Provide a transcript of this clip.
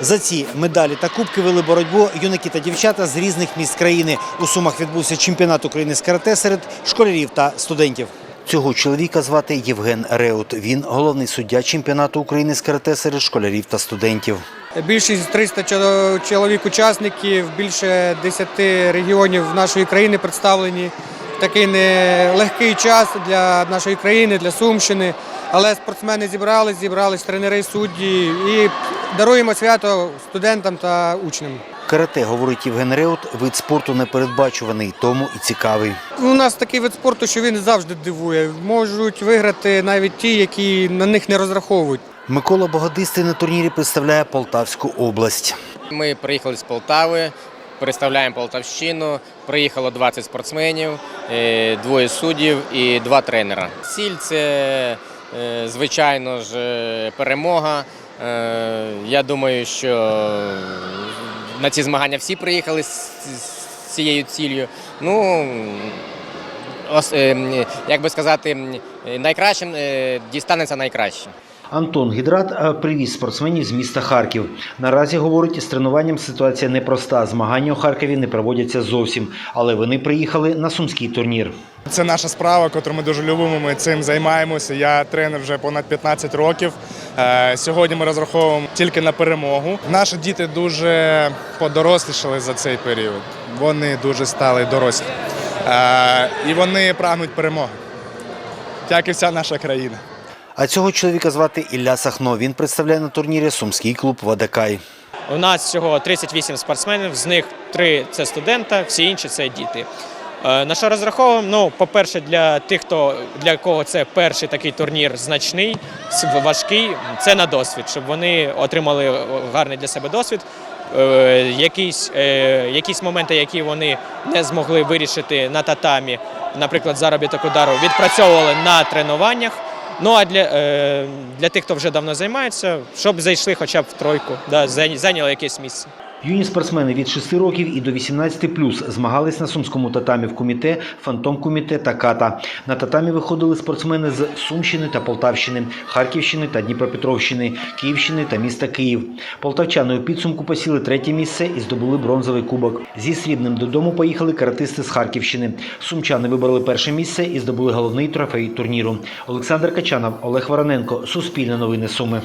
За ці медалі та кубки вели боротьбу юнаки та дівчата з різних міст країни. У Сумах відбувся чемпіонат України з карате серед школярів та студентів. Цього чоловіка звати Євген Реут. Він головний суддя чемпіонату України з карате серед школярів та студентів. Більшість 300 чоловік учасників, більше 10 регіонів нашої країни представлені. Такий нелегкий час для нашої країни, для Сумщини. Але спортсмени зібрались, зібрались тренери, судді і даруємо свято студентам та учням. Карате, говорить Євген Реут, вид спорту непередбачуваний, тому і цікавий. У нас такий вид спорту, що він завжди дивує. Можуть виграти навіть ті, які на них не розраховують. Микола Богодистий на турнірі представляє Полтавську область. Ми приїхали з Полтави, представляємо Полтавщину. Приїхало 20 спортсменів, е, двоє суддів і два тренера. Ціль це, е, звичайно ж, е, перемога. Я думаю, що на ці змагання всі приїхали з цією ціллю. Ну, як би сказати, найкращим дістанеться найкраще. Антон Гідрат е, привіз спортсменів з міста Харків. Наразі говорить, з тренуванням ситуація непроста. Змагання у Харкові не проводяться зовсім, але вони приїхали на сумський турнір. Це наша справа, яку ми дуже любимо. Ми цим займаємося. Я тренер вже понад 15 років. Е, Сьогодні ми розраховуємо тільки на перемогу. Наші діти дуже подорослішали за цей період. Вони дуже стали дорослі. Е, І вони прагнуть перемоги, як і вся наша країна. А цього чоловіка звати Ілля Сахно. Він представляє на турнірі сумський клуб Вадакай. У нас всього 38 спортсменів, з них 3 – це студента, всі інші це діти. Е, На що розраховуємо? Ну, по-перше, для тих, хто для кого це перший такий турнір значний, важкий, це на досвід, щоб вони отримали гарний для себе досвід. Е, Якісь, е, якісь моменти, які вони не змогли вирішити на татамі, наприклад, заробіток удару, відпрацьовували на тренуваннях. Ну а для, е, для тих, хто вже давно займається, щоб зайшли хоча б в тройку, да, зайняли якесь місце. Юні спортсмени від 6 років і до 18 плюс змагались на сумському татамі в куміте, фантом куміте та ката. На татамі виходили спортсмени з Сумщини та Полтавщини, Харківщини та Дніпропетровщини, Київщини та міста Київ. Полтавчани у підсумку посіли третє місце і здобули бронзовий кубок. Зі срібним додому поїхали каратисти з Харківщини. Сумчани вибрали перше місце і здобули головний трофей турніру. Олександр Качанов, Олег Вороненко, Суспільне новини Суми.